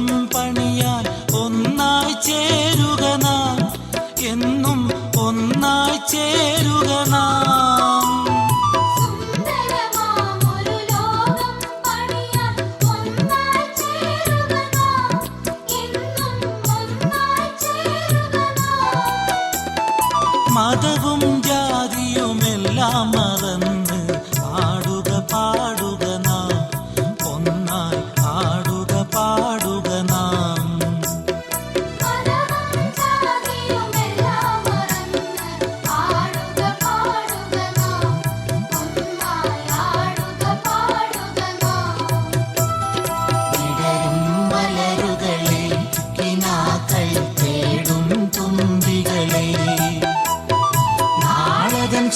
ലോകം പണിയാൻ ഒന്നായി ചേരുക നാം. എന്നും ഒന്നായി ചേരുക നാം. മതവും ജാതിയുമെല്ലാം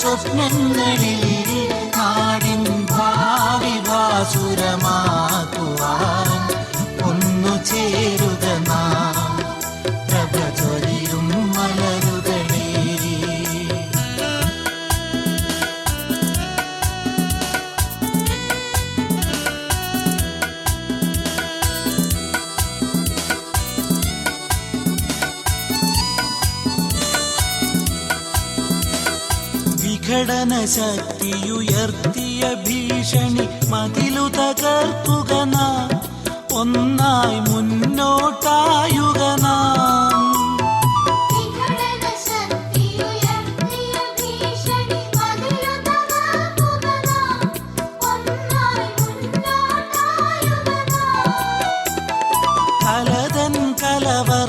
സ്വപ്നങ്ങളിൽ വിഘടന ശക്തിയുയർത്തിയ ഭീഷണി മതിലു തകർക്കുക ഒന്നായി മുന്നോട്ടായുക നാം. കലവ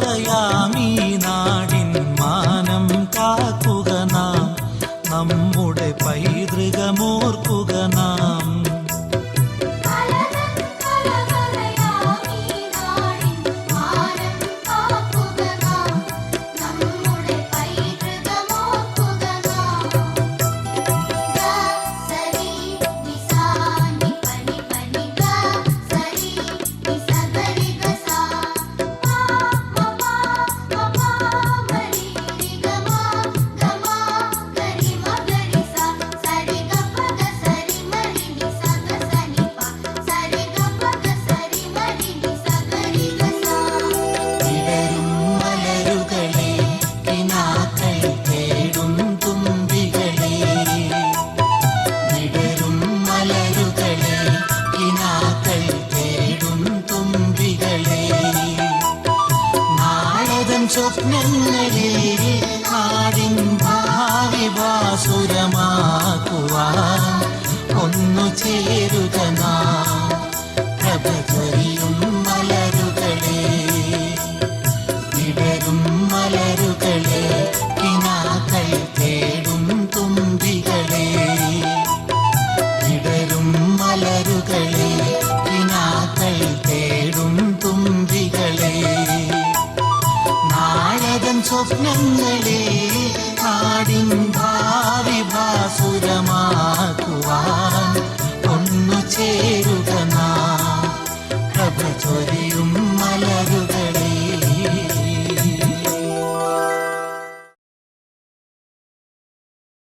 നിന്നരീരി നാടിൻ ഭാവി വാസുരമാക്കുവാൻ ഒന്നു ചേരുക നാ ഞങ്ങളെ ആദിൻ ഭാവി ഭാസുരമാക്കുവാൻ ചേ